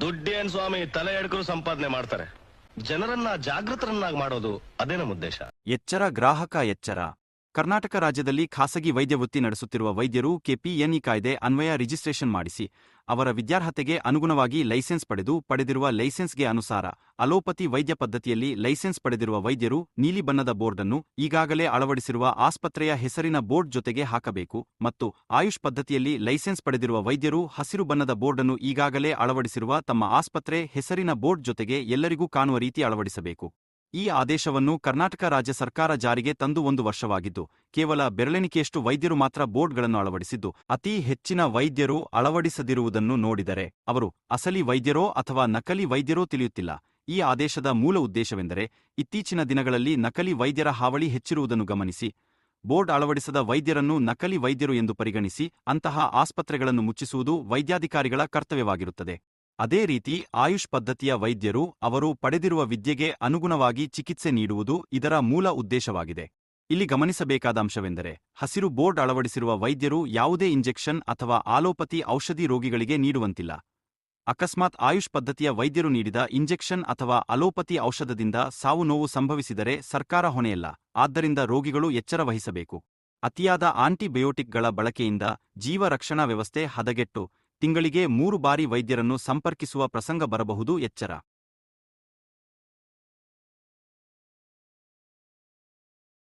ದುಡ್ಡೇನ್ ಸ್ವಾಮಿ ತಲೆ ಎಡ್ಕರು ಸಂಪಾದನೆ ಮಾಡ್ತಾರೆ. ಜನರನ್ನ ಜಾಗೃತರನ್ನಾಗಿ ಮಾಡೋದು ಅದೇ ನಮ್ಮ ಉದ್ದೇಶ. ಎಚ್ಚರ ಗ್ರಾಹಕ ಎಚ್ಚರ. ಕರ್ನಾಟಕ ರಾಜ್ಯದಲ್ಲಿ ಖಾಸಗಿ ವೈದ್ಯ ವೃತ್ತಿ ನಡೆಸುತ್ತಿರುವ ವೈದ್ಯರು ಕೆಪಿಎನ್ಇ ಕಾಯ್ದೆ ಅನ್ವಯ ರಿಜಿಸ್ಟ್ರೇಷನ್ ಮಾಡಿಸಿ, ಅವರ ವಿದ್ಯಾರ್ಹತೆಗೆ ಅನುಗುಣವಾಗಿ ಲೈಸೆನ್ಸ್ ಪಡೆದು ಪಡೆದಿರುವ ಲೈಸೆನ್ಸ್ಗೆ ಅನುಸಾರ ಅಲೋಪತಿ ವೈದ್ಯ ಪದ್ಧತಿಯಲ್ಲಿ ಲೈಸೆನ್ಸ್ ಪಡೆದಿರುವ ವೈದ್ಯರು ನೀಲಿ ಬಣ್ಣದ ಬೋರ್ಡ್ ಅನ್ನು ಈಗಾಗಲೇ ಅಳವಡಿಸಿರುವ ಆಸ್ಪತ್ರೆಯ ಹೆಸರಿನ ಬೋರ್ಡ್ ಜೊತೆಗೆ ಹಾಕಬೇಕು ಮತ್ತು ಆಯುಷ್ ಪದ್ಧತಿಯಲ್ಲಿ ಲೈಸೆನ್ಸ್ ಪಡೆದಿರುವ ವೈದ್ಯರು ಹಸಿರು ಬಣ್ಣದ ಬೋರ್ಡ್ ಅನ್ನು ಈಗಾಗಲೇ ಅಳವಡಿಸಿರುವ ತಮ್ಮ ಆಸ್ಪತ್ರೆ ಹೆಸರಿನ ಬೋರ್ಡ್ ಜೊತೆಗೆ ಎಲ್ಲರಿಗೂ ಕಾಣುವ ರೀತಿ ಅಳವಡಿಸಬೇಕು. ಈ ಆದೇಶವನ್ನು ಕರ್ನಾಟಕ ರಾಜ್ಯ ಸರ್ಕಾರ ಜಾರಿಗೆ ತಂದು ಒಂದು ವರ್ಷವಾಗಿದ್ದು, ಕೇವಲ ಬೆರಳೆಣಿಕೆಯಷ್ಟು ವೈದ್ಯರು ಮಾತ್ರ ಬೋರ್ಡ್ಗಳನ್ನು ಅಳವಡಿಸಿದ್ದು, ಅತಿ ಹೆಚ್ಚಿನ ವೈದ್ಯರು ಅಳವಡಿಸದಿರುವುದನ್ನು ನೋಡಿದರೆ ಅವರು ಅಸಲಿ ವೈದ್ಯರೋ ಅಥವಾ ನಕಲಿ ವೈದ್ಯರೋ ತಿಳಿಯುತ್ತಿಲ್ಲ. ಈ ಆದೇಶದ ಮೂಲ ಉದ್ದೇಶವೆಂದರೆ ಇತ್ತೀಚಿನ ದಿನಗಳಲ್ಲಿ ನಕಲಿ ವೈದ್ಯರ ಹಾವಳಿ ಹೆಚ್ಚಿರುವುದನ್ನು ಗಮನಿಸಿ, ಬೋರ್ಡ್ ಅಳವಡಿಸದ ವೈದ್ಯರನ್ನು ನಕಲಿ ವೈದ್ಯರು ಎಂದು ಪರಿಗಣಿಸಿ, ಅಂತಹ ಆಸ್ಪತ್ರೆಗಳನ್ನು ಮುಚ್ಚಿಸುವುದು ವೈದ್ಯಾಧಿಕಾರಿಗಳ ಕರ್ತವ್ಯವಾಗಿರುತ್ತದೆ. ಅದೇ ರೀತಿ ಆಯುಷ್ ಪದ್ಧತಿಯ ವೈದ್ಯರು ಅವರು ಪಡೆದಿರುವ ವಿದ್ಯೆಗೆ ಅನುಗುಣವಾಗಿ ಚಿಕಿತ್ಸೆ ನೀಡುವುದು ಇದರ ಮೂಲ ಉದ್ದೇಶವಾಗಿದೆ. ಇಲ್ಲಿ ಗಮನಿಸಬೇಕಾದ ಅಂಶವೆಂದರೆ, ಹಸಿರು ಬೋರ್ಡ್ ಅಳವಡಿಸಿರುವ ವೈದ್ಯರು ಯಾವುದೇ ಇಂಜೆಕ್ಷನ್ ಅಥವಾ ಆಲೋಪತಿ ಔಷಧಿ ರೋಗಿಗಳಿಗೆ ನೀಡುವಂತಿಲ್ಲ. ಅಕಸ್ಮಾತ್ ಆಯುಷ್ ಪದ್ಧತಿಯ ವೈದ್ಯರು ನೀಡಿದ ಇಂಜೆಕ್ಷನ್ ಅಥವಾ ಅಲೋಪತಿ ಔಷಧದಿಂದ ಸಾವು ನೋವು ಸಂಭವಿಸಿದರೆ ಸರ್ಕಾರ ಹೊಣೆಯಲ್ಲ, ಆದ್ದರಿಂದ ರೋಗಿಗಳು ಎಚ್ಚರ ವಹಿಸಬೇಕು. ಅತಿಯಾದ ಆಂಟಿಬಯೋಟಿಕ್ಗಳ ಬಳಕೆಯಿಂದ ಜೀವ ರಕ್ಷಣಾ ವ್ಯವಸ್ಥೆ ಹದಗೆಟ್ಟು ತಿಂಗಳಿಗೆ ಮೂರು ಬಾರಿ ವೈದ್ಯರನ್ನು ಸಂಪರ್ಕಿಸುವ ಪ್ರಸಂಗ ಬರಬಹುದು ಎಚ್ಚರ.